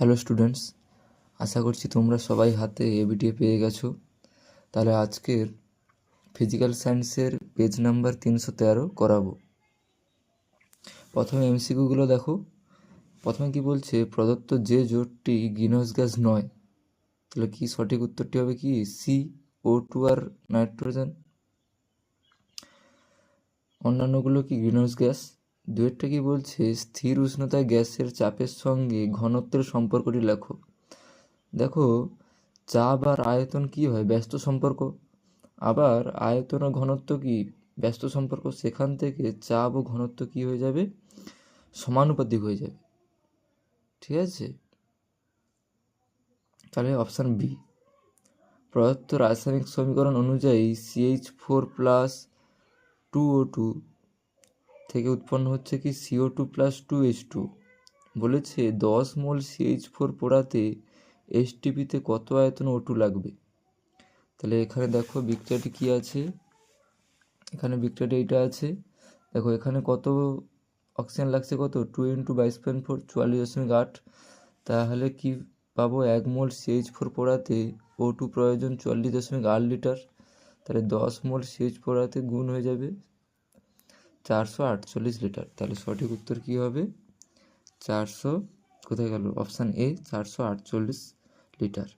Hello students আশা করছি তোমরা সবাই হাতে এবিটিএ পেয়ে গেছো। তাহলে আজকের ফিজিক্যাল সায়েন্সের পেজ নাম্বার তিনশো তেরো করাবো। প্রথমে এমসিকিউগুলো দেখো। প্রথমে কি বলছে, প্রদত্ত যে জোটটি গ্রিনহাউস গ্যাস নয়, তাহলে কি সঠিক উত্তরটি হবে কি? সি ও টু আর নাইট্রোজেন। অন্যান্যগুলো কি গ্রিনহাউস গ্যাস? দুয়েরটা কি বলছে? স্থির উষ্ণতায় গ্যাসের চাপের সঙ্গে ঘনত্বের সম্পর্কটি লেখো। দেখো, চাপ আর আয়তন কি হয়? ব্যস্ত সম্পর্ক। আবার আয়তন ও ঘনত্ব কি? ব্যস্ত সম্পর্ক। সেখান থেকে চাপ ও ঘনত্ব কি হয়ে যাবে? সমানুপাতিক হয়ে যাবে। ঠিক আছে? তাহলে অপশান বি। প্রদত্ত রাসায়নিক সমীকরণ অনুযায়ী CH four plus two O two থেকে উৎপন্ন হচ্ছে কি CO two plus two H two বলেছে দশ মোল সিএইচ ফোর পোড়াতে এসটিপিতে কত আয়তন ও টু লাগবে? তাহলে এখানে দেখো বিক্রিয়াটি কী আছে? এখানে বিক্রিয়াটি এইটা আছে। দেখো এখানে কত অক্সিজেন লাগছে কত? টু ইন্টু বাইশ পয়েন্ট ফোর চুয়াল্লিশ দশমিক আট। তাহলে কি পাবো? এক মোল সিএইচ ফোর পোড়াতে ও টু প্রয়োজন চুয়াল্লিশ দশমিক আট লিটার। তাহলে দশ মোল সিএইচ পোড়াতে গুণ হয়ে যাবে চারশো আটচল্লিশ লিটার। তাহলে সঠিক উত্তর কী হবে? চারশো, কোথায় গেল? অপশান এ, চারশো আটচল্লিশ লিটার।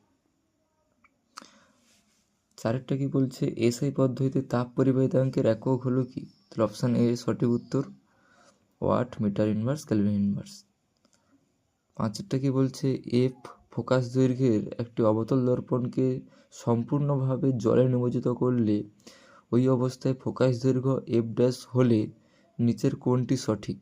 চারেরটা কি বলছে? এসআই পদ্ধতিতে তাপ পরিবাহিতাঙ্কের একক হলো কি? তাহলে অপশান এ সঠিক উত্তর, watt metre inverse, kelvin inverse. পাঁচেরটা কি বলছে? এফ ফোকাস দৈর্ঘ্যের একটি অবতল দর্পণকে সম্পূর্ণভাবে জলে নিমজ্জিত করলে ওই অবস্থায় ফোকাস দৈর্ঘ্য এফ ড্যাশ হলে নিচের কোনটি সঠিক।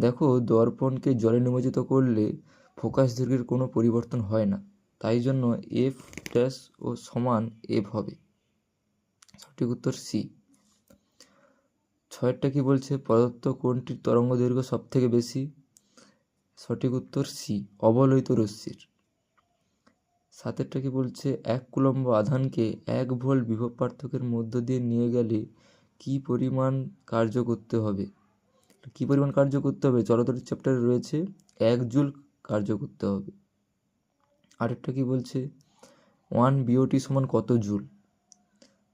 দেখো, দর্পণকে জলে নিমজ্জিত করলে ফোকাস দৈর্ঘ্যের কোনো পরিবর্তন হয় না। তাই জন্য এফ ড্যাশ ও সমান এফ হবে। সঠিক উত্তর সি ছয়েরটা কি বলছে? প্রদত্ত কোনটির তরঙ্গ দৈর্ঘ্য সব থেকে বেশি? সঠিক উত্তর সি অবলোহিত রশ্মির। সাতেরটা কি বলছে, এক কুলম্ব আধানকে এক ভোল্ট বিভব পার্থক্যের মধ্য দিয়ে নিয়ে গেলে কি পরিমাণ কার্য করতে হবে? কি পরিমাণ কার্য করতে হবে? জলতরী চ্যাপ্টারে রয়েছে, এক জুল কার্য করতে হবে। আরেকটা কি বলছে, ওয়ান বিওটি সমান কত জুল?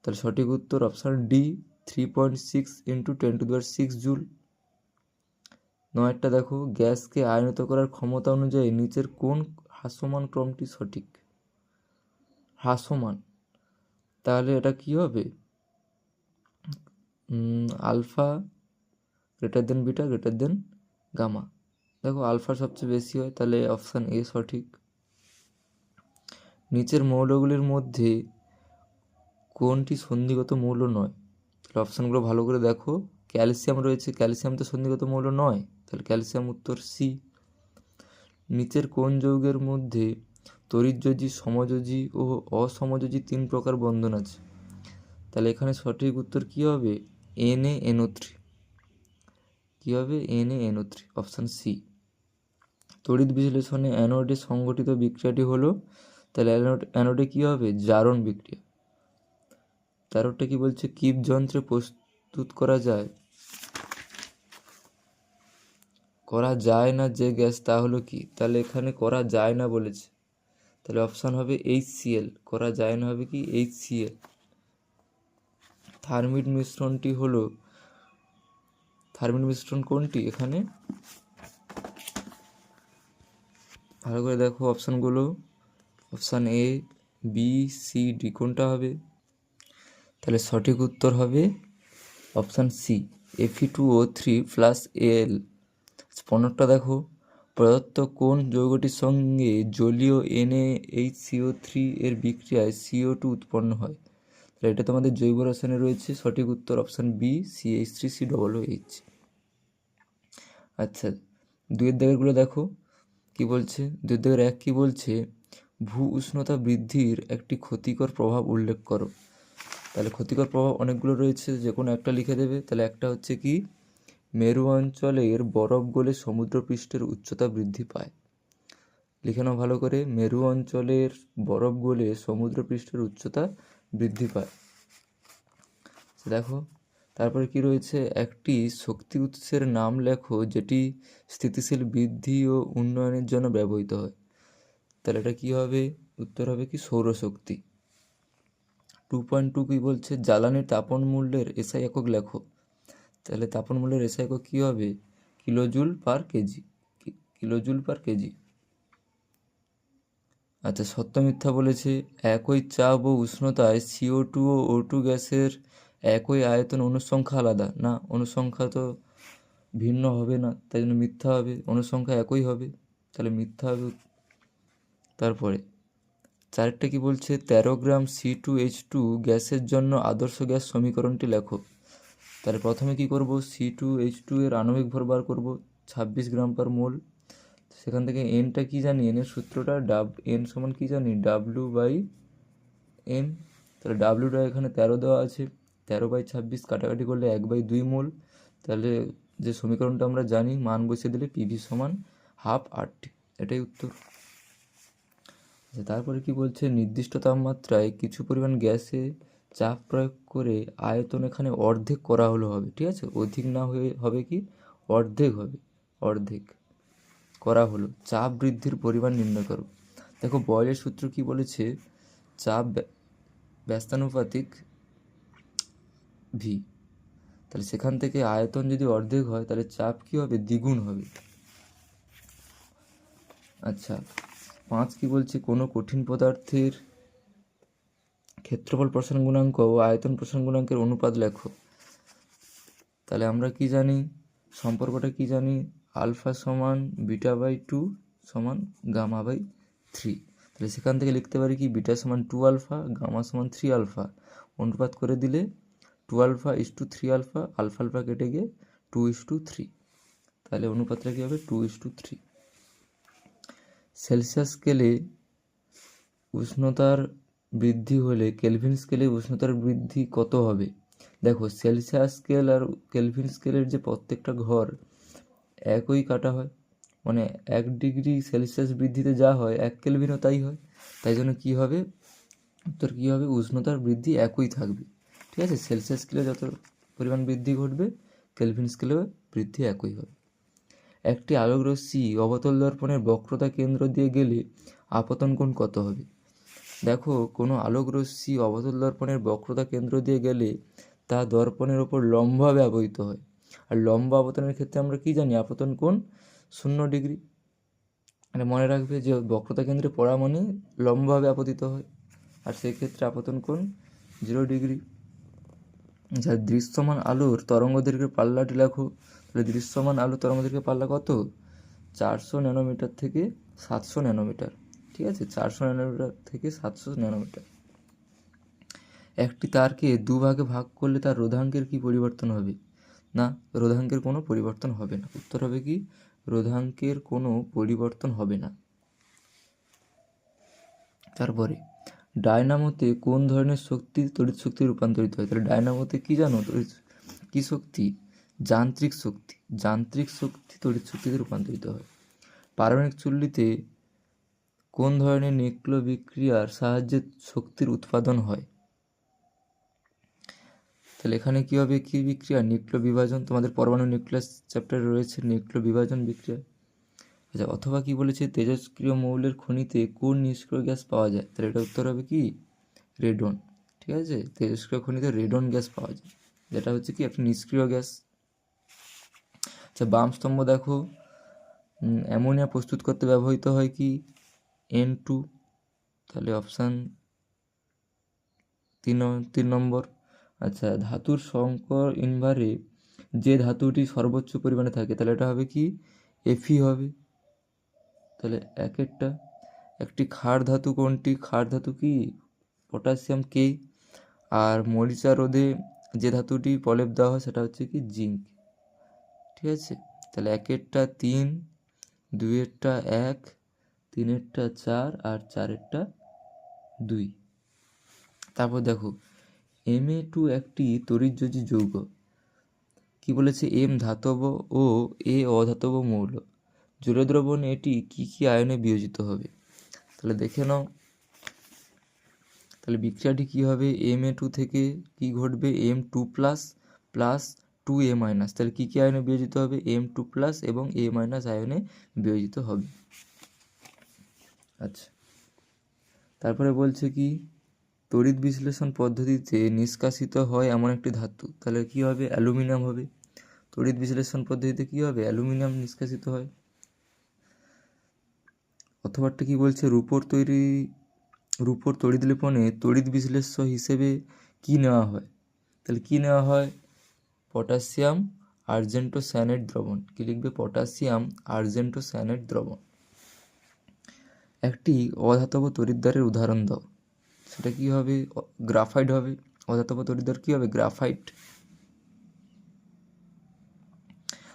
তাহলে সঠিক উত্তর option D three point six into ten to দেওয়ার সিক্স জুল। নয়টা দেখো, গ্যাসকে আয়নিত করার ক্ষমতা অনুযায়ী নিচের কোন হ্রাসমান ক্রমটি সঠিক? হ্রাসমান। তাহলে এটা কি হবে? Alpha greater than beta greater than gamma দেখো, আলফা সবচেয়ে বেশি হয়, তাহলে অপশান এ সঠিক। নিচের মৌলগুলির মধ্যে কোনটি সন্ধিগত মৌল নয়? তাহলে অপশানগুলো ভালো করে দেখো। ক্যালসিয়াম রয়েছে ক্যালসিয়াম তো সন্ধিগত মৌল নয়। তাহলে ক্যালসিয়াম উত্তর সি নিচের কোন যৌগের মধ্যে তরিতযোজী সমযোজী ও অসমযোজী তিন প্রকার বন্ধন আছে। তাহলে এখানে সঠিক উত্তর কী হবে? N A N O three কী হবে? N A N O three option C তড়িৎ বিশ্লেষণে অ্যানোডে সংগঠিত বিক্রিয়াটি হলো, তাহলে অ্যানোড অ্যানোডে কী হবে? জারণ বিক্রিয়া। তেরোটা কি বলছে? কিপ যন্ত্রে প্রস্তুত করা যায়। করা যায় না যে গ্যাস, তা হলো কি? তাহলে এখানে করা যায় না বলেছে। তাহলে অপশান হবে এইচ সিএল করা যায় না হবে কি এইচ সিএল থার্মিট মিশ্রণটি হলো থার্মিট মিশ্রণ কোনটি এখানে? ভালো করে দেখো অপশানগুলো option A B C D কোনটা হবে? তাহলে সঠিক উত্তর হবে option C F E two O three plus L পনেরোটা দেখো। প্রদত্ত কোন যৌগটির সঙ্গে জলীয় এনএ এইচ সিও থ্রি এর বিক্রিয়ায় সিও টু উৎপন্ন হয়? তাহলে এটা তোমাদের জৈব রসায়নে রয়েছে। সঠিক উত্তর option B C H three C double H আচ্ছা দুয়ের দাগেরগুলো দেখো। কি বলছে? দুয়ের দাগের এক কী বলছে? ভূ উষ্ণতা বৃদ্ধির একটি ক্ষতিকর প্রভাব উল্লেখ করো। তাহলে ক্ষতিকর প্রভাব অনেকগুলো রয়েছে, যে কোনো একটা লিখে দেবে। তাহলে একটা হচ্ছে কি? মেরু অঞ্চলের বরফ গলে সমুদ্রপৃষ্ঠের উচ্চতা বৃদ্ধি পায়। লিখে নাও ভালো করে, মেরু অঞ্চলের বরফ গলে সমুদ্রপৃষ্ঠের উচ্চতা বৃদ্ধি পায়। দেখো, তারপরে কি রয়েছে? একটি শক্তি উৎসের নাম লেখো যেটি স্থিতিশীল বৃদ্ধি ও উন্নয়নের জন্য ব্যবহৃত হয়। তাহলে এটা কী হবে? উত্তর হবে কি? সৌরশক্তি। টু পয়েন্ট টু কী বলছে? জ্বালানির তাপন মূল্যের এসআই একক লেখো। তাহলে তাপন মূল্যের এসআই একক কী হবে? কিলোজুল পার কেজি কি- কিলোজুল পার কেজি আচ্ছা সত্য মিথ্যা বলেছে, একই চাপ ও উষ্ণতায় সিও টু ও ও টু গ্যাসের একই আয়তন অনুসংখ্যা আলাদা। না, অনুসংখ্যা তো ভিন্ন হবে না, তাই জন্য মিথ্যা হবে, অনুসংখ্যা একই হবে। তাহলে মিথ্যা হবে তারপরে, চারটা কি বলছে, তেরো gram C two H two গ্যাসের জন্য আদর্শ গ্যাস সমীকরণটি লেখো। তাহলে প্রথমে কি করব? সি টু এইচ টু এর আণবিক ভর বার করব, ছাব্বিশ গ্রাম পার মোল। সেখান থেকে এনটা কি জানি? এনের সূত্রটা ডাব এন সমান কি জানি? ডাব্লু বাই এম তাহলে ডাব্লুটা এখানে তেরো দেওয়া আছে। তেরো বাই ছাব্বিশ কাটাকাটি করলে এক বাই দুই মোল। তাহলে যে সমীকরণটা আমরা জানি, মান বসিয়ে দিলে পিভি সমান হাফ আরটি এটাই উত্তর। আচ্ছা তারপরে কি বলছে? নির্দিষ্ট তাপমাত্রায় কিছু পরিমাণ গ্যাসে চাপ প্রয়োগ করে আয়তন এখানে অর্ধেক করা হলো হবে, ঠিক আছে? অধিক না হয়ে হবে কি? অর্ধেক হবে, অর্ধেক করা হলো। চাপ বৃদ্ধির পরিমাণ নির্ণয় করো। দেখো, বয়েলের সূত্র কি বলেছে? চাপ ব্য- ব্যস্তানুপাতিক ভি তাহলে সেখান থেকে আয়তন যদি অর্ধেক হয়, তাহলে চাপ কি হবে? দ্বিগুণ হবে। আচ্ছা পাঁচ কি বলছে? কোনো কঠিন পদার্থের ক্ষেত্রফল প্রসারণ গুণাঙ্ক ও আয়তন প্রসারণ গুণাঙ্কের অনুপাত লেখো। তাহলে আমরা কি জানি? সম্পর্কটা কি জানি? আলফা সমান বিটা বাই টু সমান গামা বাই থ্রি। তাহলে সেখান থেকে লিখতে পারি কি? বিটা সমান টু আলফা, গামা সমান থ্রি আলফা। অনুপাত করে দিলে two alpha is two three alpha alpha alpha কেটে গিয়ে টু ইস টু থ্রি। তাহলে অনুপাতটা কী হবে? Two is two three. Celsius স্কেলে উষ্ণতার বৃদ্ধি হলে কেলভিন স্কেলে উষ্ণতার বৃদ্ধি কত হবে? দেখো, সেলসিয়াস স্কেল আর কেলভিন স্কেলের যে প্রত্যেকটা ঘর একই কাটা হয়। মানে এক ডিগ্রি সেলসিয়াস বৃদ্ধিতে যা হয়, এক কেলভিনও তাই হয়। তাই জন্য কী হবে? উত্তর কী হবে? উষ্ণতার বৃদ্ধি একই থাকবে। ঠিক আছে? সেলসিয়াস স্কেলে যত পরিমাণ বৃদ্ধি ঘটবে, কেলভিন স্কেলেও বৃদ্ধি একই হবে। একটি আলোকরশ্মি অবতল দর্পণের বক্রতা কেন্দ্র দিয়ে গেলে আপতন কোণ কত হবে? দেখো, কোনো আলোকরশ্মি অবতল দর্পণের বক্রতা কেন্দ্র দিয়ে গেলে তা দর্পণের ওপর লম্বভাবে আবহিত হয়। আর লম্ব আপতনের ক্ষেত্রে আমরা কি জানি? আপতন কোণ শূন্য ডিগ্রি। মানে মনে রাখবে যে বক্রতা কেন্দ্রে পড়া মানে লম্বভাবে আপতিত হয়। আর সেই ক্ষেত্রে আপতন কোণ জিরো ডিগ্রি। যা দৃশ্যমান আলোর তরঙ্গদৈর্ঘ্যের পাল্লাটি লেখো। তাহলে দৃশ্যমান আলো তরঙ্গদৈর্ঘ্যের পাল্লা কত? চারশো ন্যানোমিটার থেকে সাতশো ন্যানোমিটার। ঠিক আছে? চারশো ন্যানোমিটার থেকে সাতশো ন্যানোমিটার একটি তারকে দুভাগে ভাগ করলে তার রোধাঙ্কের কি পরিবর্তন হবে? না, রোধাঙ্কের কোনো পরিবর্তন হবে না। উত্তর হবে কি? রোধাঙ্কের কোনো পরিবর্তন হবে না। তারপরে, ডায়নামোতে কোন ধরনের শক্তি তড়িৎ শক্তি রূপান্তরিত হয়? তাহলে ডায়নামোতে কি জানো? তড়িৎ কি শক্তি? যান্ত্রিক শক্তি। যান্ত্রিক শক্তি তড়িৎ শক্তিতে রূপান্তরিত হয়। পারমাণবিক চুল্লিতে কোন ধরনের নিউক্লিয় বিক্রিয়ার সাহায্যে শক্তির উৎপাদন হয়? তাহলে এখানে কী হবে? কী বিক্রিয়া? নিউক্লিয় বিভাজন তোমাদের পরমাণু নিউক্লিয়াস চ্যাপ্টারে রয়েছে নিউক্লিয় বিভাজন বিক্রিয়া। আচ্ছা অথবা কি বলেছে? তেজস্ক্রিয় মৌলের খনিতে কোন নিষ্ক্রিয় গ্যাস পাওয়া যায়? তাহলে এটা উত্তর হবে কি? রেডন। ঠিক আছে? তেজস্ক্রিয় খনিতে রেডন গ্যাস পাওয়া যায়। যেটা হচ্ছে কি? একটা নিষ্ক্রিয় গ্যাস। আচ্ছা বাম স্তম্ভ দেখো। অ্যামোনিয়া প্রস্তুত করতে ব্যবহৃত হয় কি? এন টু তাহলে অপশান তিন তিন নম্বর। আচ্ছা ধাতুর সংকর ইনভারে যে ধাতুটি সর্বোচ্চ পরিমাণে থাকে, তাহলে এটা হবে কি? এফি হবে। তাহলে একেরটা একটি ক্ষার ধাতু কোনটি? ক্ষার ধাতু কি? পটাশিয়াম কে আর মরিচা রোদে যে ধাতুটি প্রলেপ দেওয়া হয়, সেটা হচ্ছে কি? জিঙ্ক ঠিক আছে? তাহলে একেরটা তিন দুইয়েরটা এক তিনেরটা চার আর চারেরটা দুই। তারপর দেখো এম এ টু একটি তড়িৎযোজী যৌগ। কি বলেছে? এম ধাতব ও এ অধাতব মৌল। জলীয় দ্রবণে এটি কী কী আয়নে বিয়োজিত হবে? তাহলে দেখে নাও। তাহলে বিক্রিয়াটি কী হবে? এম এ টু থেকে কি ঘটবে? M two plus plus two E minus. তাহলে কী কী আয়নে বিয়োজিত হবে? এম টু প্লাস এবং এ মাইনাস আয়নে বিয়োজিত হবে। আচ্ছা। তারপরে বলছে কি, তড়িৎ বিশ্লেষণ পদ্ধতিতে নিষ্কাশিত হয় এমন একটি ধাতু। তাহলে কি হবে? অ্যালুমিনিয়াম হবে। তড়িৎ বিশ্লেষণ পদ্ধতিতে কি হবে? অ্যালুমিনিয়াম নিষ্কাশিত হয়। অথবাটা কি বলছে, রূপোর তৈরি, রূপোর তড়িৎ লেপনে তড়িৎ বিশ্লেষ্য হিসেবে কি নেওয়া হয়? তাহলে কি নেওয়া হয়? পটাশিয়াম আর্জেন্টো স্যানেট দ্রবণ। কি লিখবে? পটাশিয়াম আর্জেন্টো স্যানেট দ্রবণ। একটি অধাতব তড়িৎদ্বারের উদাহরণ দাও। সেটা কি হবে? গ্রাফাইট হবে। অধাতব তড়িৎদ্বার কি হবে? গ্রাফাইট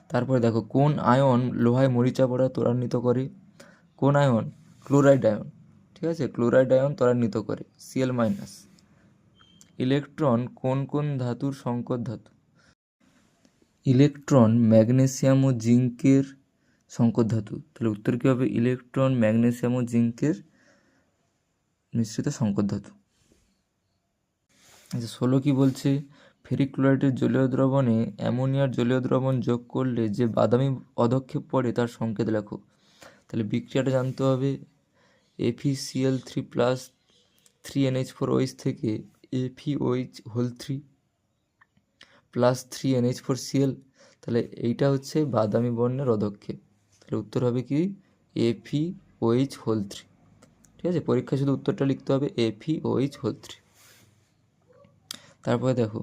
তারপরে দেখো, কোন আয়ন লোহায় মরিচা পড়া ত্বরান্বিত করে? কোন আয়ন? Chloride ion. ঠিক আছে? ক্লোরাইড আয়ন ত্বরান্বিত করে। সিএল মাইনাস ইলেকট্রন কোন কোন ধাতুর সংকর ধাতু? ইলেকট্রন ম্যাগনেসিয়াম ও জিঙ্কের সংকর ধাতু। তাহলে উত্তর কী হবে? ইলেকট্রন, ম্যাগনেসিয়াম ও জিঙ্কের মিশ্রিত সংকর ধাতু। আচ্ছা ষোলো কী বলছে? ফেরিক ক্লোরাইডের জলীয় দ্রবণে অ্যামোনিয়ার জলীয় দ্রবণ যোগ করলে যে বাদামি পদক্ষেপ পড়ে তার সংকেত লেখো। তাহলে বিক্রিয়াটা জানতে হবে। F E C L three plus three N H four O H থেকে F E F E O H whole three plus three N H four C L তাহলে এইটা হচ্ছে বাদামি বর্ণের অধক্ষেপ। তাহলে উত্তর হবে কি? এফি ওইচ হোল থ্রি ঠিক আছে? পরীক্ষায় শুধু উত্তরটা লিখতে হবে এফি ওইচ হোল থ্রি তারপরে দেখো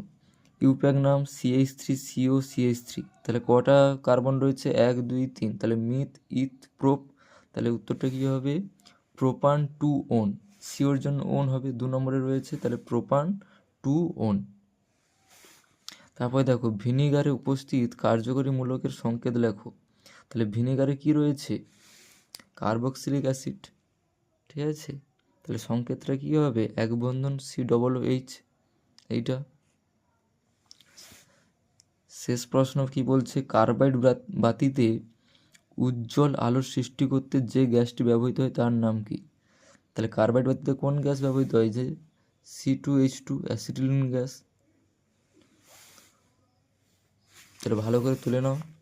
ইউপ্যাক নাম C H three C O C H three তাহলে কটা কার্বন রয়েছে? এক, দুই, তিন। তাহলে মিথ, ইথ, প্রোপ। তাহলে উত্তরটা কী হবে? Propan two one. সিওর জন্য ওন হবে, দু নম্বরে রয়েছে। তাহলে প্রোপান টু ওন। তারপরে দেখো, ভিনিগারে উপস্থিত কার্যকরী মূলকের সংকেত লেখো। তাহলে ভিনেগারে কি রয়েছে? Carboxylic acid. ঠিক আছে? তাহলে সংকেতটা কী হবে? এক বন্ধন সি ডবল এইচ এইটা। শেষ প্রশ্ন কি বলছে? কার্বাইড বাতিতে উজ্জ্বল আলোর সৃষ্টি করতে যে গ্যাসটি ব্যবহৃত হয় তার নাম কি? তাহলে কার্বাইড বাতিতে কোন গ্যাস ব্যবহৃত হয়? যে C two H two acetylene gas. তাহলে ভালো করে তুলে নাও।